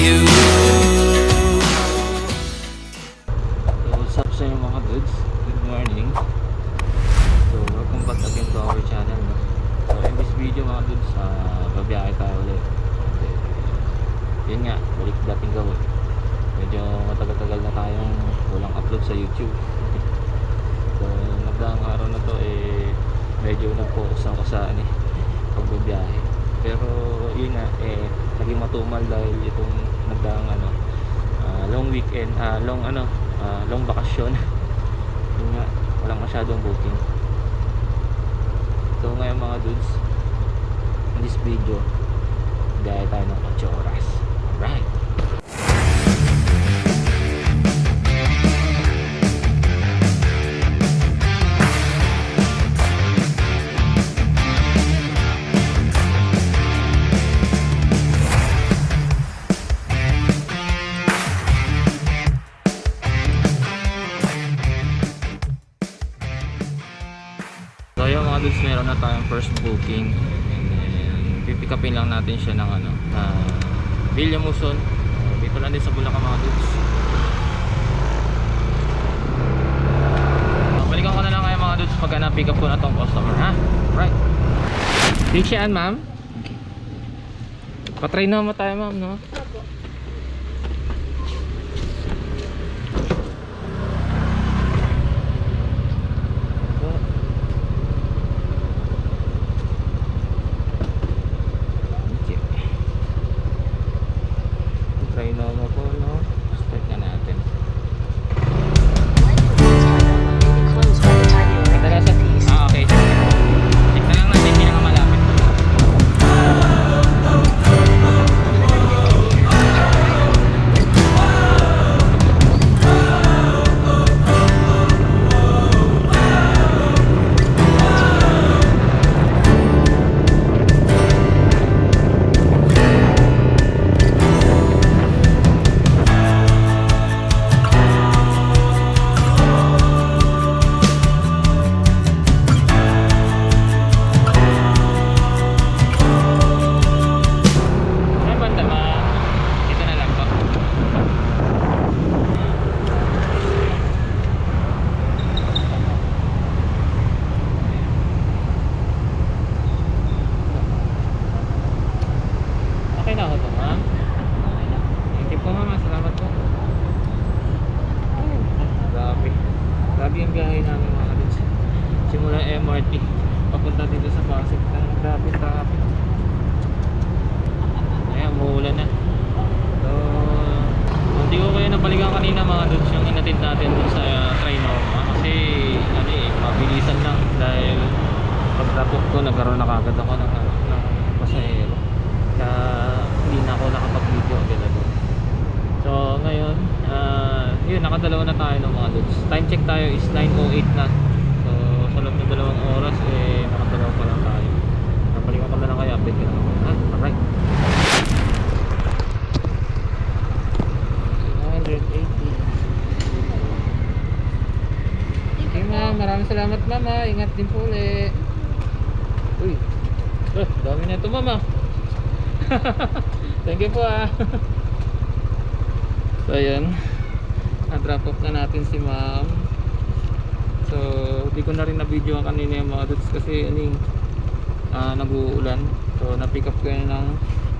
you. Video, biyahe tayo ng 8 oras. Alright. Mga dudes, meron na tayong first booking. And then, pipick upin lang natin siya ng ano, na Villa Muson. Uh, dito lang din sa Bulacan mga dudes. So, balikan ko na lang kayo mga dudes pagka na-pick up ko na tong customer, ha? Right. Reach yan, ma'am? Patry na mo tayo, ma'am, no? Grabe yung biyahe namin mga dudes. Simula MRT. Papunta dito sa Pasig. Grabe traffic. Ayan, muulan na. So, hindi ko kayo napalikan kanina mga dudes yung inatid natin dun sa uh, Trinoma kasi ano eh, mabilisan lang dahil pag tapok ko nagkaroon na kagad ako ng, ano, ng pasahero kaya hindi na ako nakapag-video agad so ngayon ah, yun nakadalawa na tayo ng mga dudes time check tayo is 9.08 na so sa loob ng dalawang oras eh nakadalawa pa lang tayo napalikan ko na lang kayo update ko na ako ha alright 980 Okay ma'am, maraming salamat mama. Ingat din po ulit. Uy. Eh, dami na ito mama. Thank you po ah. so ayan. Na-drop off na natin si ma'am. So, di ko na rin na-video kanina yung mga dudes kasi aning ah, nag-uulan. So, na-pick up ko yun ng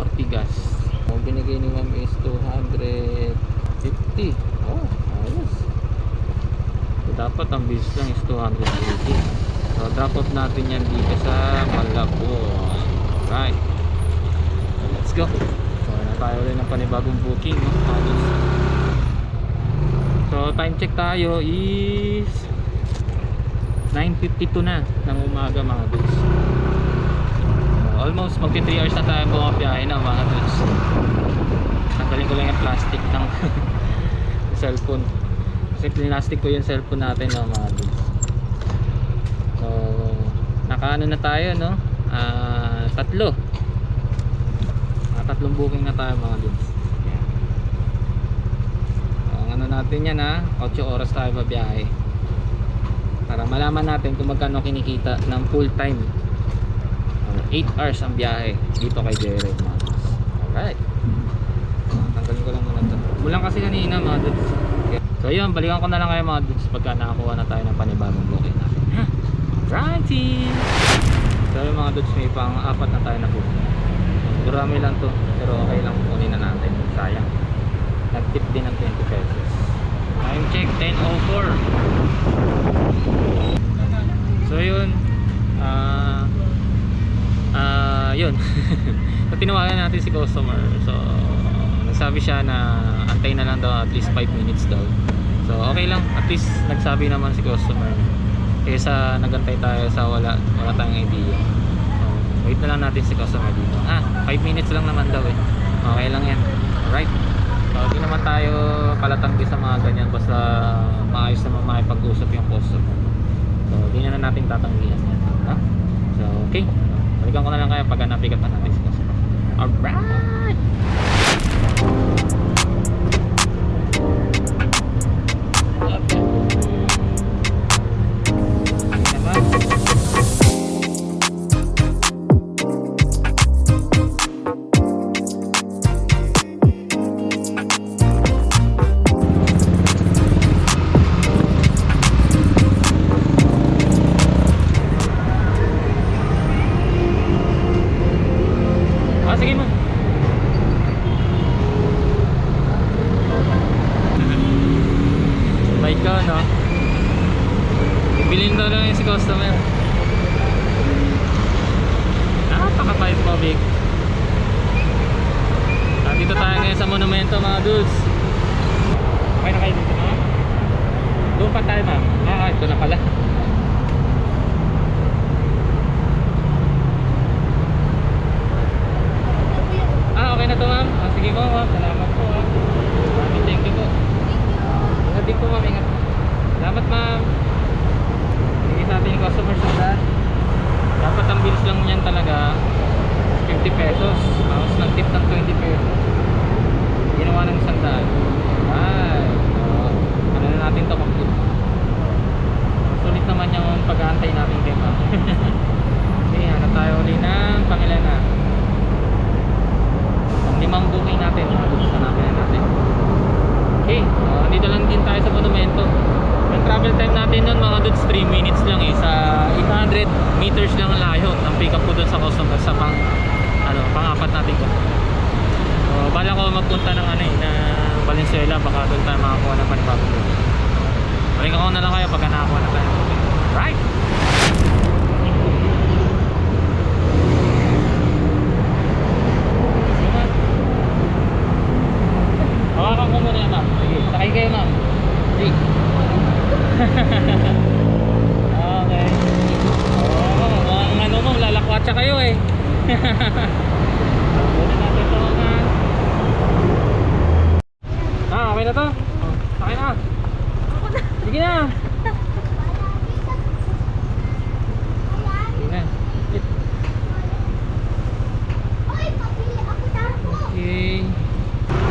Ortigas. So, binigay ni ma'am is 250. Oh, ayos. So, dapat ang bills lang is 280. So, drop off natin yan dito sa Malabon. Right. So, let's go. Tayo ulit ng panibagong booking. No? So, time check tayo is 9.52 na ng umaga mga dudes. Almost magti 3 hours na tayo bumabiyahe na mga dudes. Tanggalin ko lang yung plastic ng cellphone. Kasi plinastic ko yung cellphone natin no, mga dudes. So, nakaano na tayo no? Ah, tatlo. Tatlong booking na tayo mga. So, ang ano natin yan ha, 8 oras tayo babiyahe. Para malaman natin kung magkano kinikita ng full time. 8 hours ang biyahe dito kay Jared mga dudes. Alright. Tanggalin ko lang muna ito. Bulang kasi kanina mga. Okay. So yun, balikan ko na lang kayo mga dudes pagka nakakuha na tayo ng panibagong booking natin. Ha? Righty! So yun mga dudes, may pang apat na tayo na booking. Durami lang to, pero okay lang kunin na natin. Sayang. Nag-tip din ng 20 pesos. Time check, 10.04. So yun, ah ah yun. so tinawagan natin si customer. So nagsabi siya na antay na lang daw at least 5 minutes daw. So okay lang, at least nagsabi naman si customer. Kaysa nagantay tayo sa wala wala tayong idea. Wait na lang natin si customer dito. Ah, 5 minutes lang naman daw eh. Okay lang yan. Alright. So di naman tayo kalatanggi sa mga ganyan basta maayos naman makipag-usap yung customer. So, di na natin tatanggihan yan. Ha? So, okay. Balikan ko na lang kayo pag napigat na natin si customer. Alright! Ma'am. Sige sa atin yung customer sundan. Dapat ang bills lang niyan talaga 50 pesos. Tapos ng tip ng 20 pesos. Ginawa ng isang daan. Right. So, ano na natin to complete. Sulit naman yung pag-aantay natin kay ma'am. okay, hanap tayo uli ng pangilan na. Ang limang booking natin, mga dudes, hanapin na natin. Okay, uh, dito lang din tayo sa monumento. Travel time natin nun mga dudes, 3 minutes lang eh. Sa 800 meters lang ang layo ng pick up ko dun sa customer sa pang, ano, pang-apat natin ko. So, bala ko magpunta ng ano eh, na Valenzuela, baka doon tayo makakuha ng panibagong booking. Balikan ko na lang kayo pagka nakakuha na tayo. Right! Hawakan ko muna ma'am. Sakay kayo, ma'am. Sige. okay. Oh, ang ano mo, lalakwatsa kayo eh. Muna natin ito, ma'am. Ah, okay na to? Sakay na. Sige na. Okay.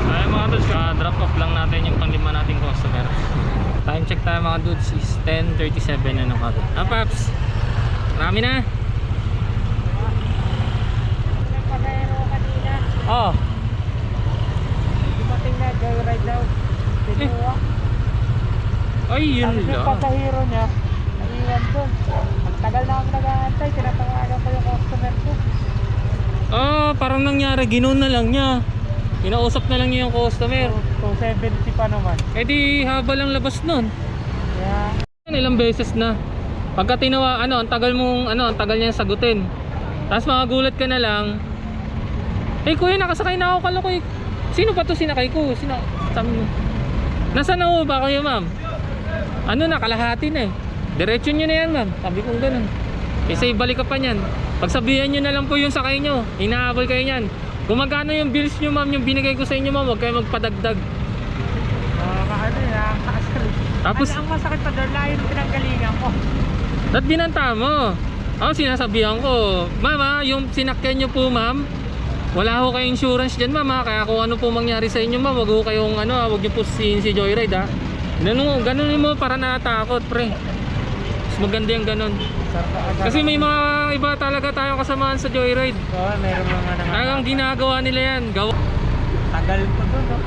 Ay mga dudes, drop off lang natin yung panglima nating customer. Tayo mga dudes is 10.37 na nung kagad. Ah paps, marami na. Pasahero kanina, Oh, dumating na, joyride daw. Kinuha. ay yun lang. pasahero niya, naiwan ko. Ang tagal na akong nag-aantay, tinatawagan ko yung customer ko. Ah, parang nangyari, ginoon na lang niya. Kinausap na lang niya yung customer. So, 270 pa naman. Eh di habal ang labas nun. Ilang beses na. Pagka tinawa, ano, ang tagal mong, ano, ang tagal niya sagutin. Tapos makagulat ka na lang. Eh kuya, nakasakay na ako kala ko eh. Sino pa to sinakay ko? Sino? Sabi mo. Nasaan na ba kayo ma'am? Ano na, kalahati na eh. Diretso nyo na yan ma'am. Sabi ko ganun. Kasi balik ka pa niyan. Pagsabihan nyo na lang po yung sakay nyo. Hinahabol kayo niyan. Kung magkano yung bills nyo ma'am, yung binigay ko sa inyo ma'am, huwag kayo magpadagdag. Tapos, Ang, ang masakit pa doon, layo ng pinanggalingan ko. ba't binanta mo? Ako sinasabihan ko, Mama, yung sinakyan nyo po ma'am, wala ho kayong insurance dyan mama, kaya kung ano po mangyari sa inyo ma'am, wag ho kayong ano, ah, wag nyo po si, si Joyride ha. Ganun, ganun mo para natakot pre. Mas maganda yung ganun. Kasi may mga iba talaga tayong kasamaan sa Joyride. Oo, meron mga naman. Talagang ginagawa nila yan. Gawa. Tagal pa doon, no?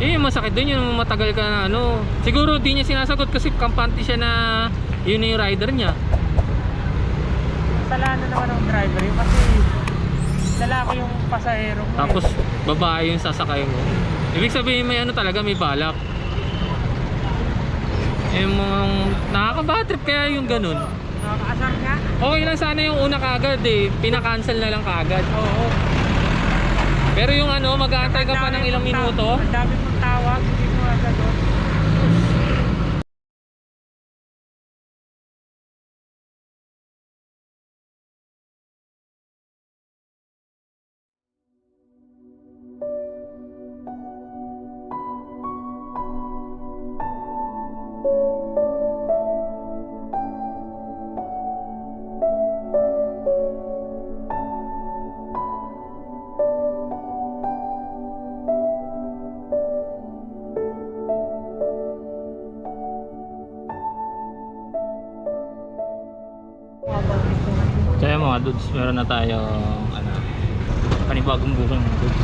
Eh, masakit din yun, matagal ka na ano. Siguro di niya sinasagot kasi kampante siya na yun yung rider niya. Kasalanan naman ng driver yun kasi dala ko yung pasahero mo. Tapos babae yung sasakay mo. Ibig sabihin may ano talaga, may balak. Eh, mga nakaka-bad trip kaya yung ganun. Nakakaasar nga. Okay lang sana yung una kagad eh. Pinakancel na lang kagad. Oo. Pero yung ano, mag-aantay ka pa ng ilang minuto. Ang dami mong mga dudes, meron na tayo ano, panibagong booking mga dudes.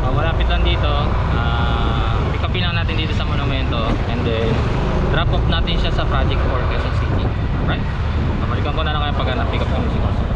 Ah, malapit lang dito. Ah, pick upin lang natin dito sa monumento and then drop off natin siya sa Project 4 Quezon City. Right? Babalikan ko na lang kayo pag na-pick up ko si Customer.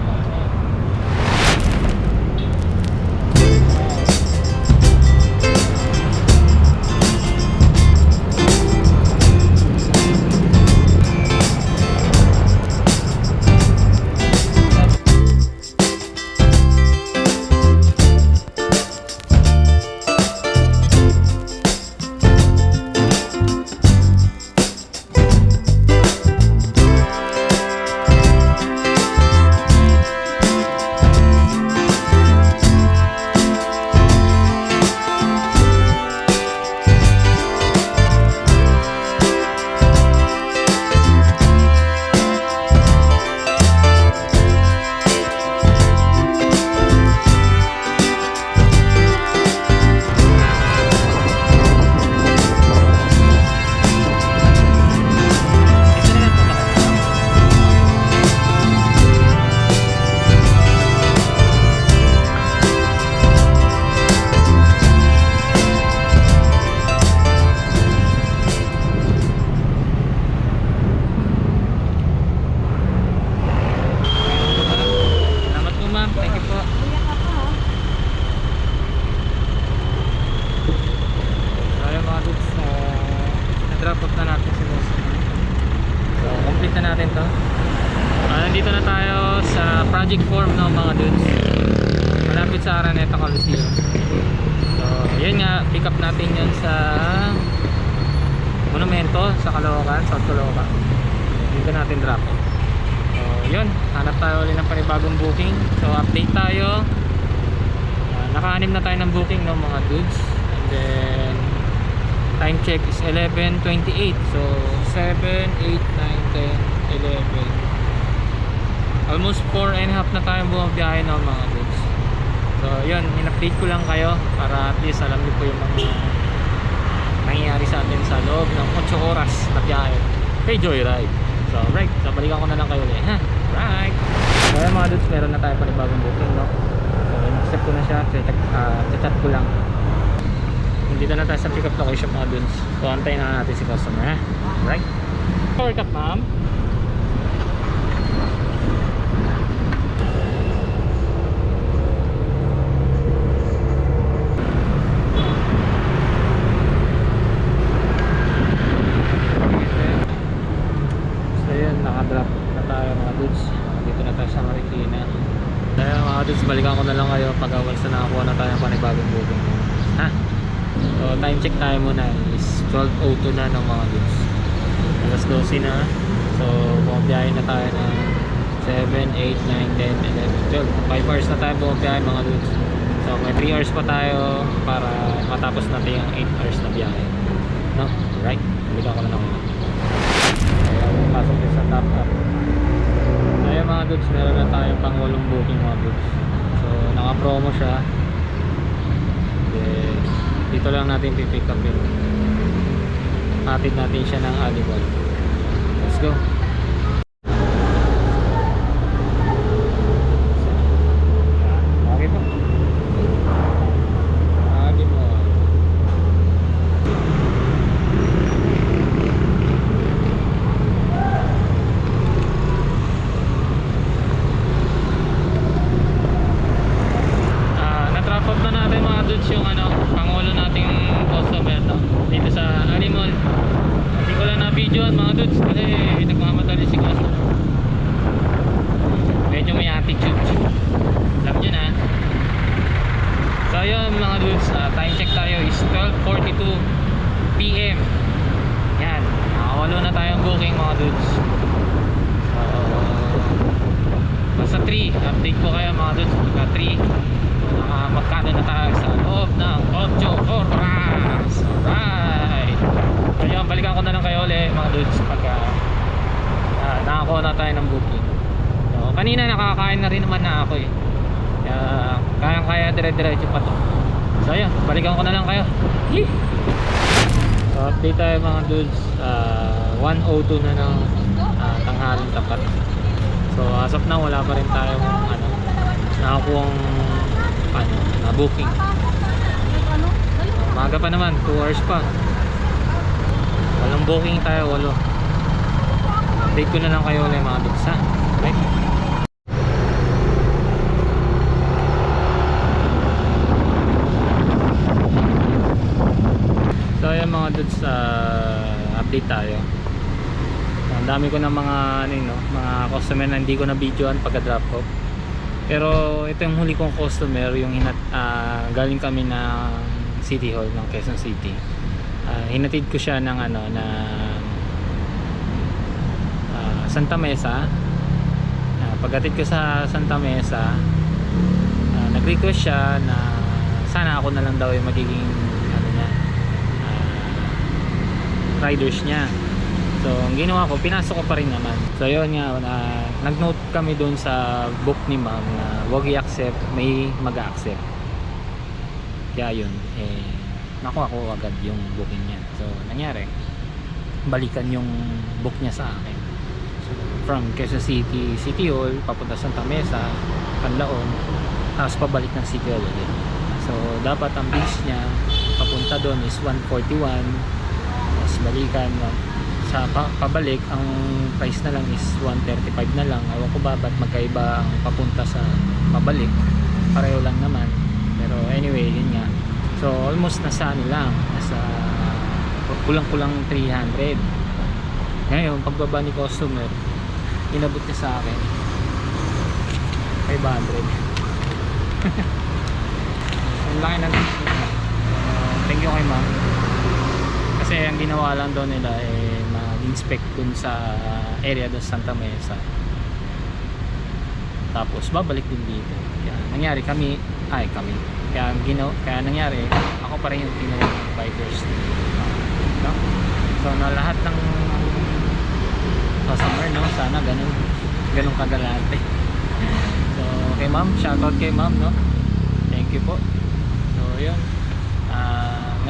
Coliseum. So yun nga, pick up natin yun sa monumento sa Caloocan, South Caloocan. Dito natin drop. So, yun. Hanap tayo ulit ng panibagong booking. So, update tayo. Uh, naka-anim na tayo ng booking ng mga dudes. And then, time check is 11.28. So, 7, 8, 9, 10, 11. Almost 4 and a half na tayo bumabiyahe ng mga dudes. So, yun. In-update ko lang kayo para at least alam niyo po yung mga nangyayari sa atin sa loob ng 8 oras na biyahe kay Joyride. So, right. So, balikan ko na lang kayo ulit. Right. So, ayun mga dudes, meron na tayo panibagong booking, no? So, in-accept ko na siya. Check, uh, chat ko lang. Dito na tayo sa pick up location mga dudes. So, antayin na natin si customer, ha? Right. Power cup, ma'am. So yun, nakadrop na tayo mga dudes. Dito na tayo sa Marikina. Kaya mga dudes, balikan ko na pag once na nakakuha na tayo ng panibagong booking. Ha? So time check tayo muna is 12.02 na ng mga dudes. Alas 12 na. So bumabiyahe na tayo ng 7, 8, 9, 10, 11, 12. 5 hours na tayo bumabiyahe mga dudes. So may 3 hours pa tayo para matapos natin yung 8 hours na biyahe. No? Right? Bigyan ko na yun. Kaya pasok din sa top up. Ayun mga dudes, meron na tayong pangulong booking mga dudes. Naka-promo siya. Then, dito lang natin pipick up yun. Hatid natin siya ng Alibol. Let's go. Okay po. Alibol. Ah, na-trap up na natin mga dudes yung ano, pangulo nating customer no? dito sa Alimol. Hindi ko lang na-videoan mga dudes kasi nagmamadali si customer. Medyo may attitude. Alam nyo na. So yun mga dudes, ah, time check tayo is 12.42 PM. Yan, nakawalo na tayong booking mga dudes. So, basta 3 update ko kayo mga dudes pagka 3 uh, magkano na tayo sa loob ng 8 oras alright ayun balikan ko na lang kayo ulit mga dudes pagka uh, nakakuha na tayo ng booking so, kanina nakakain na rin naman na ako eh kaya kaya dire diretso pa to so ayun balikan ko na lang kayo Yee! so update tayo mga dudes uh, 102 na ng uh, tanghaling tapat So as of now wala pa rin tayong ano nakakuhang ano na booking. Maga pa naman, 2 hours pa. Walang booking tayo, walo. Update ko na lang kayo ulit mga dudes ha. Okay? So dudes, ah, update tayo. Ang dami ko ng mga ano yun, no, mga customer na hindi ko na videoan pagka drop off. Pero ito yung huli kong customer, yung hinat, ah, galing kami ng City Hall ng Quezon City. Ah, hinatid ko siya ng ano na ah, Santa Mesa. Ah, pagdating ko sa Santa Mesa, ah, nag-request siya na sana ako na lang daw yung magiging ano niya, ah, riders niya. So, ang ginawa ko, pinasok ko pa rin naman. So, yun nga, na, nag-note kami doon sa book ni ma'am na wag i-accept, may mag-accept. Kaya yun, eh, nakuha ko agad yung booking niya. So, nangyari, balikan yung book niya sa akin. So, from Quezon City, City Hall, papunta Santa Mesa, Canlaon, tapos pabalik ng City Hall ulit. So, dapat ang base niya, papunta doon is 141, tapos balikan, no? sa pa- pabalik ang price na lang is 135 na lang. Ewan ko ba ba't magkaiba ang papunta sa pabalik? Pareho lang naman. Pero anyway yun nga. So almost nasa ano lang nasa kulang kulang 300 ngayon pagbaba ni customer inabot niya sa akin 500 ang laki ng thank you kay ma'am kasi ang ginawa lang daw nila eh mag-inspect dun sa area sa Santa Mesa. Tapos babalik din dito. Kaya nangyari kami ay kami. Kaya, gino, kaya nangyari ako pa rin yung kinuha ng bikers. No? so na lahat ng customer no sana ganun ganun kagalante so kay ma'am shoutout kay ma'am no? Thank you po. So yun. Ah,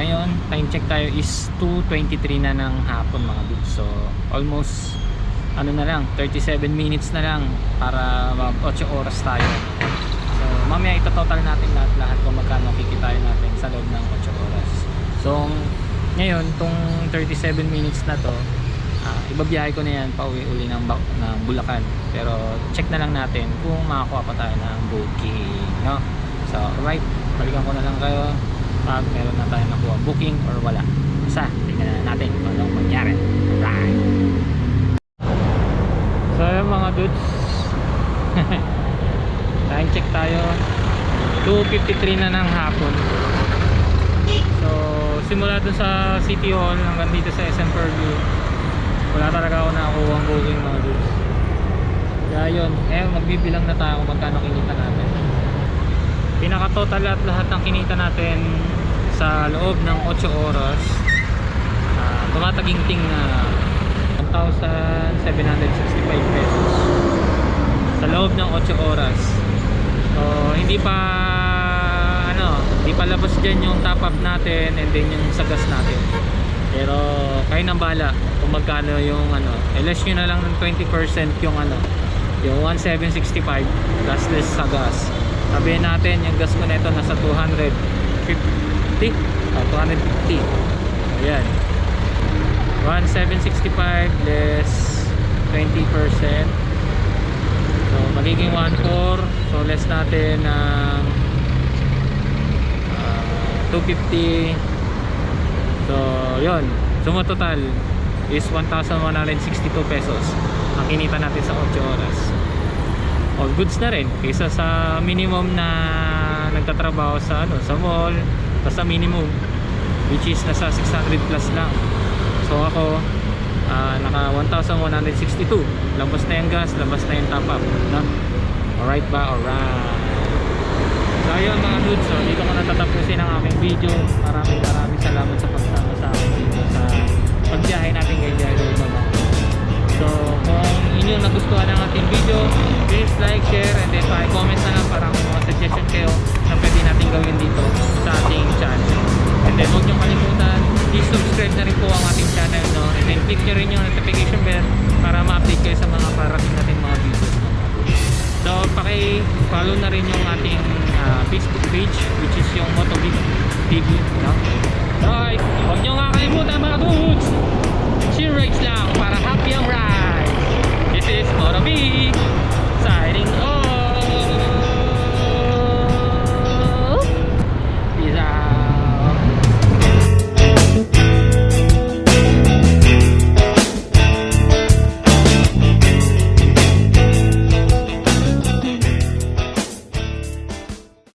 ngayon time check tayo is 2.23 na ng hapon mga dudes so almost ano na lang 37 minutes na lang para mag 8 oras tayo. So mamaya itototal natin lahat lahat kung magkano kikitain natin sa loob ng 8 oras. So ngayon tong 37 minutes na to ah, ibabiyahe ko na yan pauwi uli ng, ng Bulacan. Pero check na lang natin kung makakuha pa tayo ng booking no? so alright balikan ko na lang kayo pag meron na tayo nakuha booking or wala. Basta tingnan na natin kung anong mangyari. Right so yun mga dudes. Time check tayo. 2.53 na ng hapon. So simula dun sa City Hall hanggang dito sa SM Purview wala talaga ako nakakuha ang booking mga dudes. Kaya yun eh magbibilang na tayo kung magkano kinita natin. Pinaka-total at lahat ng kinita natin sa loob ng 8 oras uh, tumataginting na 1,765 pesos. Sa loob ng 8 oras. So hindi pa ano hindi pa labas dyan yung top up natin and then yung sa gas natin. Pero kayo nang bala kung magkano yung ano less nyo na lang ng 20% yung ano yung 1765 gasless sa gas. Sabihin natin yung gas ko nito nasa 250 ah, 250 ayan. 1765 less 20% so magiging 14 so less natin ng ah, 250 so yun. Suma total is 1,162 pesos ang kinita natin sa 8 oras. All goods na rin kaysa sa minimum na nagtatrabaho sa ano sa mall basta minimum which is nasa 600 plus lang. So ako ah, naka 1,162 labas na yung gas labas na yung top up no? alright ba? Alright. So ayun mga dudes so dito ko natatapusin ang aking video. Maraming maraming salamat sa pagsama sa akin dito sa pagbiyahe natin kay Diego Mama So, kung inyong nagustuhan ang ating video, please like, share, and then pa-comment na lang para may mga suggestion kayo na pwede natin gawin dito sa ating channel. And then huwag nyo kalimutan, i-subscribe na rin po ang ating channel. No? And then click nyo rin yung notification bell para ma-update kayo sa mga parating natin mga videos. No? So paki-follow na rin yung ating uh, Facebook page which is yung Motobig TV. No? Alright, huwag nyo nga kalimutan mga dudes! Chill rides lang para happy ang ride! This is Motobig! Signing off!